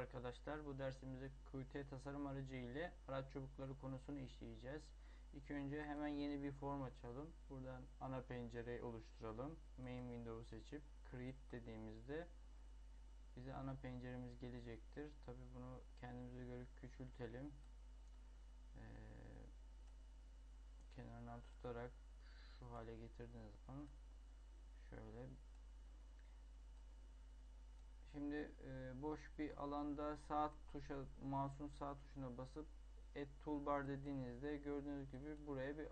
arkadaşlar. Bu dersimizde Qt tasarım aracı ile araç çubukları konusunu işleyeceğiz. İlk önce hemen yeni bir form açalım. Buradan ana pencereyi oluşturalım. Main window'u seçip create dediğimizde bize ana penceremiz gelecektir. Tabi bunu kendimize göre küçültelim. Ee, kenarından tutarak şu hale getirdiğiniz zaman şöyle Şimdi e, boş bir alanda sağ tuşa mouse'un sağ tuşuna basıp Add Toolbar dediğinizde gördüğünüz gibi buraya bir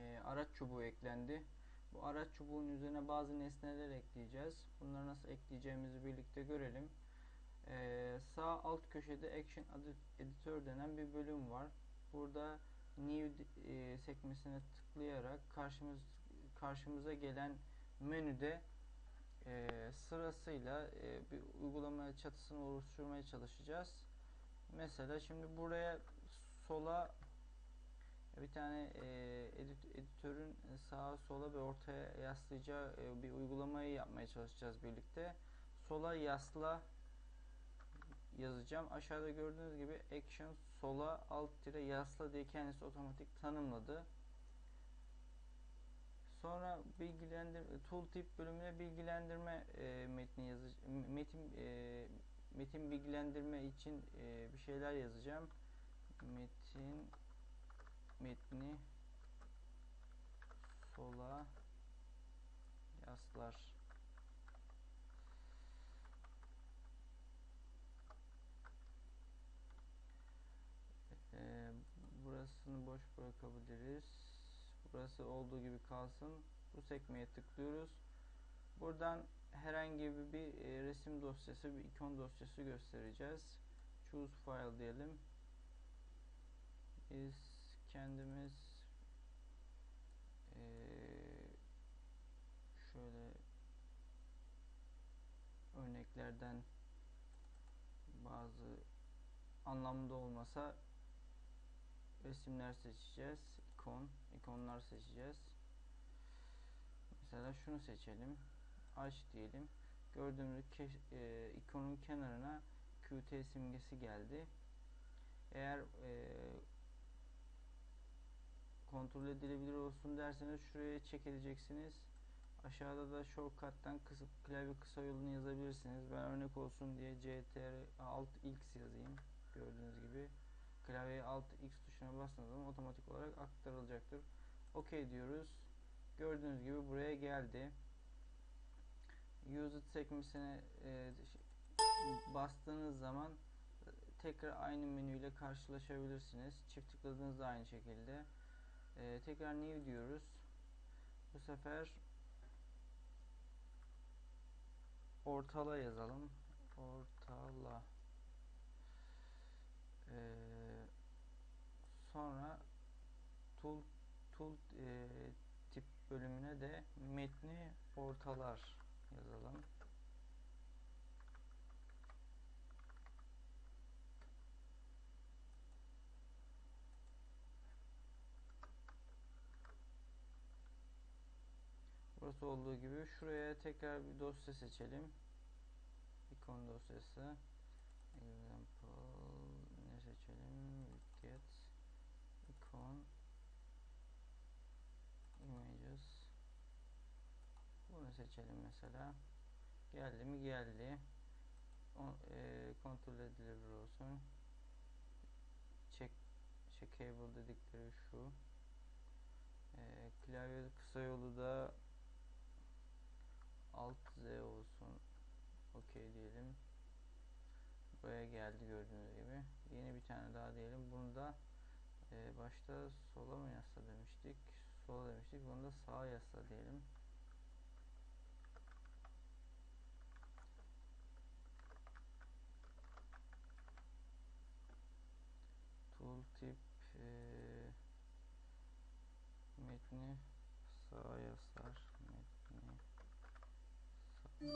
e, araç çubuğu eklendi. Bu araç çubuğun üzerine bazı nesneler ekleyeceğiz. Bunları nasıl ekleyeceğimizi birlikte görelim. E, sağ alt köşede Action Editor denen bir bölüm var. Burada New e, sekmesine tıklayarak karşımız karşımıza gelen menüde e, sırasıyla e, bir uygulama çatısını oluşturmaya çalışacağız. Mesela şimdi buraya sola bir tane e, edit, editörün sağa sola ve ortaya yaslayacağı e, bir uygulamayı yapmaya çalışacağız birlikte. Sola yasla yazacağım. Aşağıda gördüğünüz gibi action sola alt tire yasla diye kendisi otomatik tanımladı. Sonra bilgilendirme tooltip bölümüne bilgilendirme e, metni yazacağım. Metin e, metin bilgilendirme için e, bir şeyler yazacağım. Metin metni sola yaslar. E, burasını boş bırakabiliriz. Burası olduğu gibi kalsın. Bu sekmeye tıklıyoruz. Buradan herhangi bir e, resim dosyası, bir ikon dosyası göstereceğiz. Choose file diyelim. Biz kendimiz e, şöyle örneklerden bazı anlamda olmasa resimler seçeceğiz. İkon, ikonlar seçeceğiz. Mesela şunu seçelim. Aç diyelim. Gördüğümüz e, ikonun kenarına Qt simgesi geldi. Eğer e, kontrol edilebilir olsun derseniz şuraya çekileceksiniz. Aşağıda da shortcut'tan kısıp klavye kısa yolunu yazabilirsiniz. Ben örnek olsun diye CTR alt X yazayım. Gördüğünüz gibi klavyeye alt X tuşuna bastığınız zaman otomatik olarak aktarılacaktır. OK diyoruz. Gördüğünüz gibi buraya geldi. Use it sekmesine e, bastığınız zaman tekrar aynı menüyle karşılaşabilirsiniz. Çift tıkladığınızda aynı şekilde. E, tekrar new diyoruz. Bu sefer ortala yazalım. Ortala. Ee, sonra tool tool e, tip bölümüne de metni ortalar yazalım. Burası olduğu gibi şuraya tekrar bir dosya seçelim. ikon dosyası. Example ne seçelim? Get icon images bunu seçelim mesela. Geldi mi? Geldi. O, e, kontrol edilebilir olsun. Check checkable dedikleri şu. E, klavye kısa yolu da alt Z olsun. OK diyelim. Buraya geldi gördüğünüz gibi. Yeni bir tane daha diyelim. Bunu da e, başta sola mı yasla demiştik. Sola demiştik. Bunu da sağa yasla diyelim. tooltip e, metni sağa yaslar metni sağa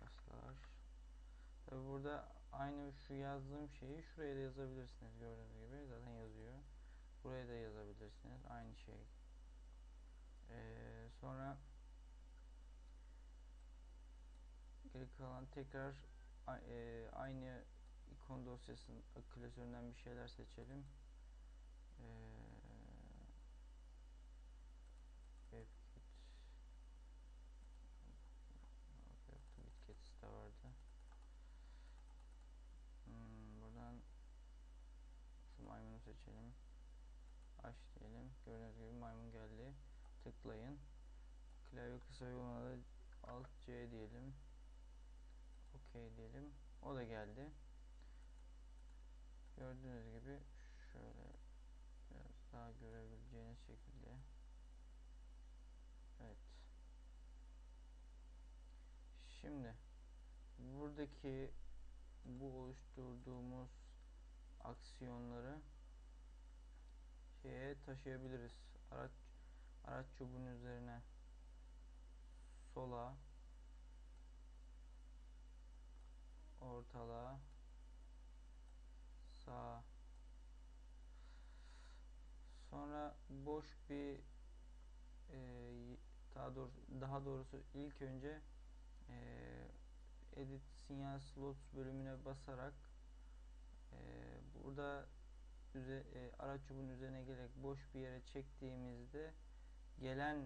yaslar tabi burada aynı şu yazdığım şeyi şuraya da yazabilirsiniz gördüğünüz gibi. Zaten yazıyor. Buraya da yazabilirsiniz. Aynı şey. Ee, sonra geri kalan tekrar e, aynı ikon dosyasının klasöründen bir şeyler seçelim. Ee, WebKit yoktu WebKit de vardı. Hmm, buradan şu maymunu seçelim. Aç diyelim. Gördüğünüz gibi maymun geldi. Tıklayın. Klavye kısa yoluna da Alt C diyelim. OK diyelim. O da geldi. Gördüğünüz gibi şöyle biraz daha görebileceğiniz şekilde. Evet. Şimdi buradaki bu oluşturduğumuz aksiyonları şeye taşıyabiliriz. Araç araç çubuğunun üzerine sola ortala sağ sonra boş bir e, daha doğrusu daha doğrusu ilk önce e, edit sinyal slots bölümüne basarak e, burada üze, e, araç çubuğun üzerine gelerek boş bir yere çektiğimizde gelen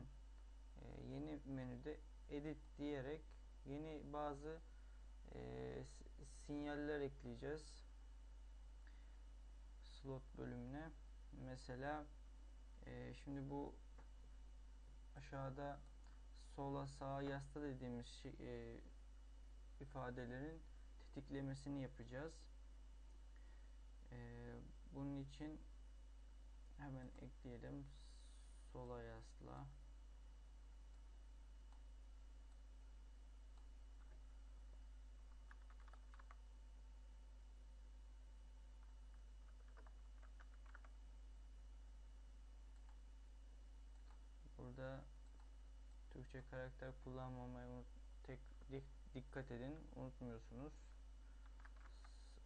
e, yeni menüde edit diyerek yeni bazı e, sinyaller ekleyeceğiz. Slot bölümüne. Mesela e, şimdi bu aşağıda sola sağa yasla dediğimiz e, ifadelerin tetiklemesini yapacağız. E, bunun için hemen ekleyelim sola yasla Burada Türkçe karakter kullanmamayı unut, tek dik, dikkat edin. Unutmuyorsunuz.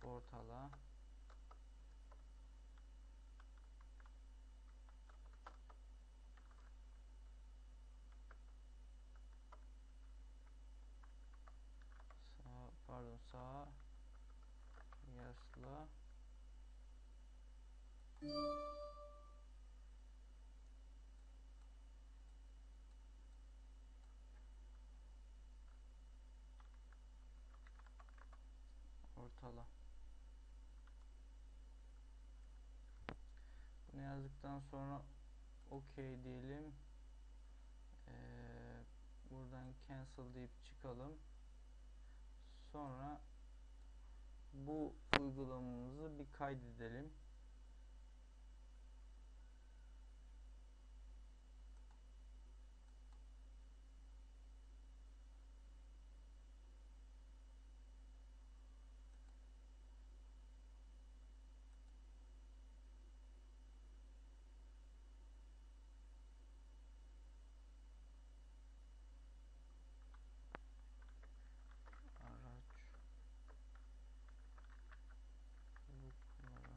Ortala. Sağ, pardon sağ yasla ortala. Bunu yazdıktan sonra OK diyelim. Ee, buradan cancel deyip çıkalım. Sonra bu uygulamamızı bir kaydedelim. araç çubukları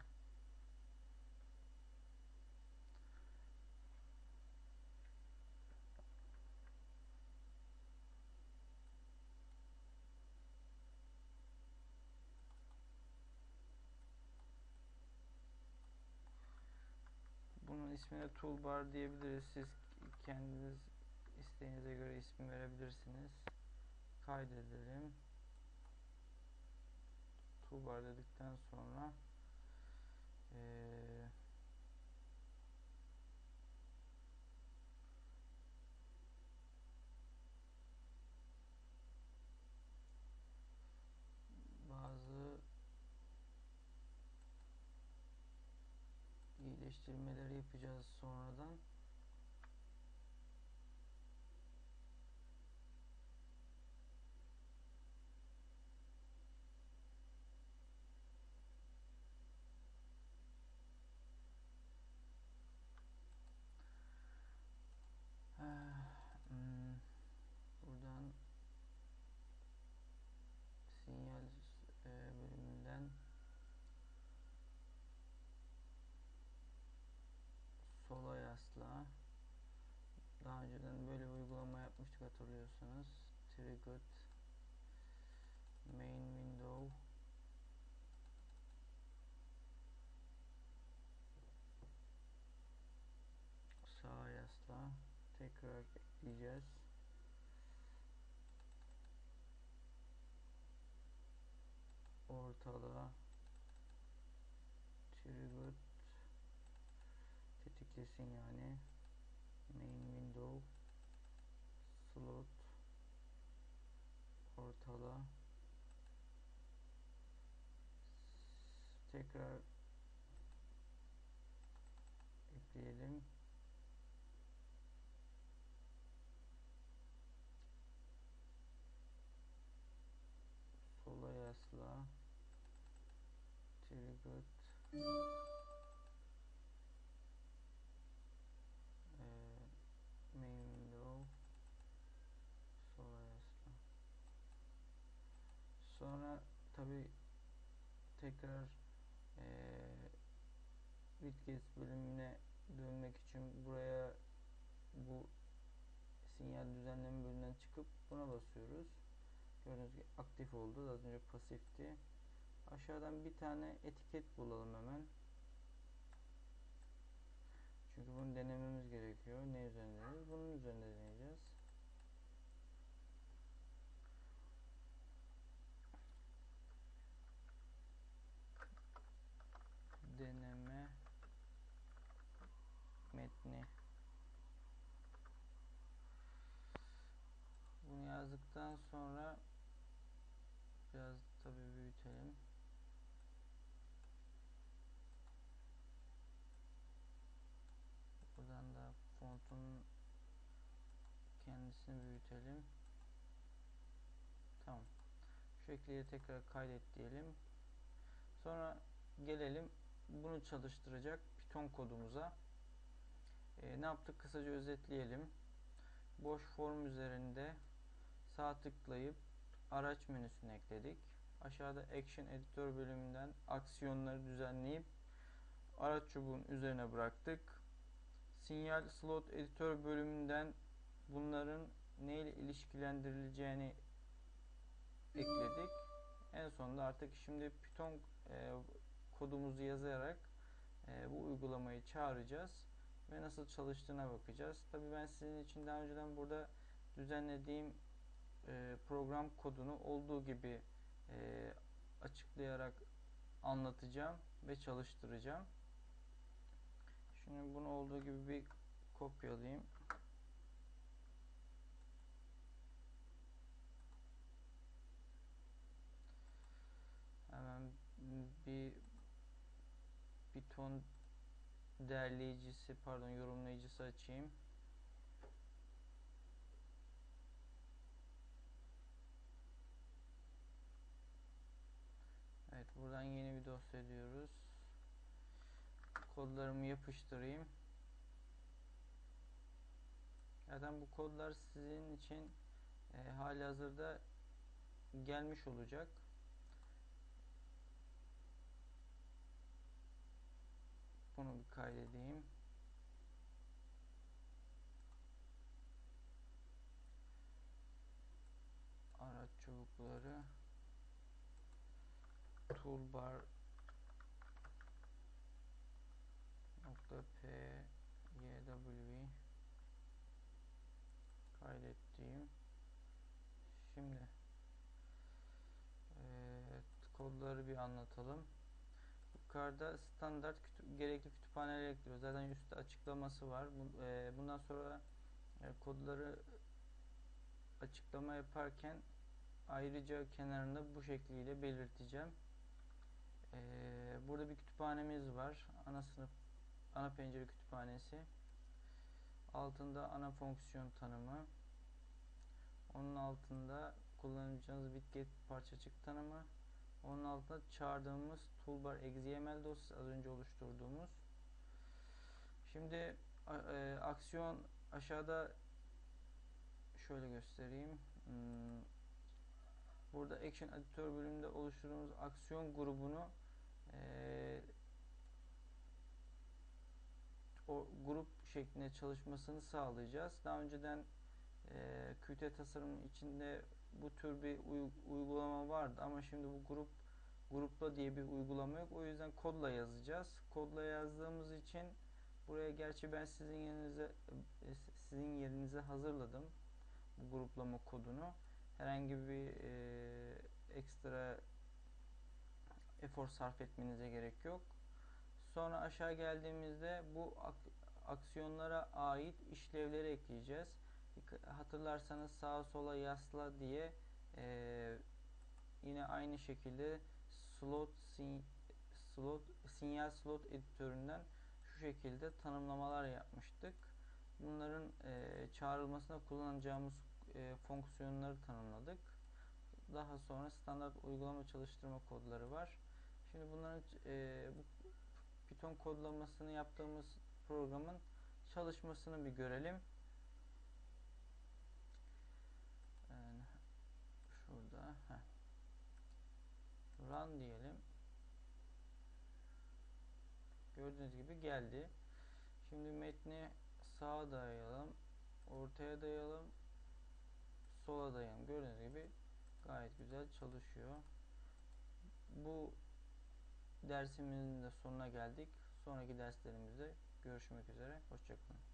bunun ismine toolbar diyebiliriz. Siz kendiniz isteğinize göre isim verebilirsiniz. Kaydedelim. Toolbar dedikten sonra eee bazı iyileştirmeleri yapacağız sonradan hatırlıyorsanız Trigot main window. Sağ yasla. Tekrar ekleyeceğiz. Ortalığa trigger tetiklesin yani. Main window slot ortala. Tekrar ekleyelim. Sola yasla. Trigger Ee, main window sola yasla sonra tabi tekrar ee, Widgets bölümüne dönmek için buraya bu sinyal düzenleme bölümünden çıkıp buna basıyoruz. Gördüğünüz gibi aktif oldu. Az önce pasifti. Aşağıdan bir tane etiket bulalım hemen. Çünkü bunu denememiz gerekiyor. Ne üzerinde? Bunun üzerinde deneyeceğiz. deneme metni bunu yazdıktan sonra biraz tabi büyütelim buradan da fontun kendisini büyütelim tamam şu şekilde tekrar kaydet diyelim sonra gelelim bunu çalıştıracak Python kodumuza. E, ne yaptık? Kısaca özetleyelim. Boş form üzerinde sağ tıklayıp araç menüsünü ekledik. Aşağıda Action Editor bölümünden aksiyonları düzenleyip araç çubuğun üzerine bıraktık. Sinyal Slot Editor bölümünden bunların neyle ilişkilendirileceğini ekledik. En sonunda artık şimdi Python e, kodumuzu yazarak e, bu uygulamayı çağıracağız ve nasıl çalıştığına bakacağız. Tabi ben sizin için daha önceden burada düzenlediğim e, program kodunu olduğu gibi e, açıklayarak anlatacağım ve çalıştıracağım. Şimdi bunu olduğu gibi bir kopyalayayım. Hemen bir Python derleyicisi pardon yorumlayıcısı açayım. Evet buradan yeni bir dosya diyoruz. Kodlarımı yapıştırayım. Zaten bu kodlar sizin için e, hali hazırda gelmiş olacak. Bunu bir kaydedeyim. Araç çubukları toolbar nokta p yw kaydettiğim şimdi evet, kodları bir anlatalım yukarıda standart kütü gerekli kütüphaneleri ekliyoruz. Zaten üstte açıklaması var. Bu, e, bundan sonra e, kodları açıklama yaparken ayrıca kenarında bu şekliyle belirteceğim. E, burada bir kütüphanemiz var. Ana sınıf ana pencere kütüphanesi. Altında ana fonksiyon tanımı. Onun altında kullanacağınız bitget parçacık tanımı onun altında çağırdığımız toolbar XML dosyası az önce oluşturduğumuz. Şimdi e, aksiyon aşağıda şöyle göstereyim. Hmm, burada Action Editor bölümünde oluşturduğumuz aksiyon grubunu e, o grup şeklinde çalışmasını sağlayacağız. Daha önceden e, Qt tasarım içinde bu tür bir uygulama vardı ama şimdi bu grup grupla diye bir uygulama yok. O yüzden kodla yazacağız. Kodla yazdığımız için Buraya gerçi ben sizin yerinize e, sizin yerinize hazırladım bu gruplama kodunu. Herhangi bir e, ekstra efor sarf etmenize gerek yok. Sonra aşağı geldiğimizde bu ak aksiyonlara ait işlevleri ekleyeceğiz. Hatırlarsanız sağa sola yasla diye e, yine aynı şekilde slot sin slot sinyal slot editöründen şu şekilde tanımlamalar yapmıştık. Bunların e, çağrılmasına kullanacağımız e, fonksiyonları tanımladık. Daha sonra standart uygulama çalıştırma kodları var. Şimdi bunların e, bu Python kodlamasını yaptığımız programın çalışmasını bir görelim. Yani şurada heh. run diyelim. Gördüğünüz gibi geldi. Şimdi metni sağa dayayalım, ortaya dayayalım, sola dayayalım. Gördüğünüz gibi gayet güzel çalışıyor. Bu dersimizin de sonuna geldik. Sonraki derslerimizde görüşmek üzere. Hoşçakalın.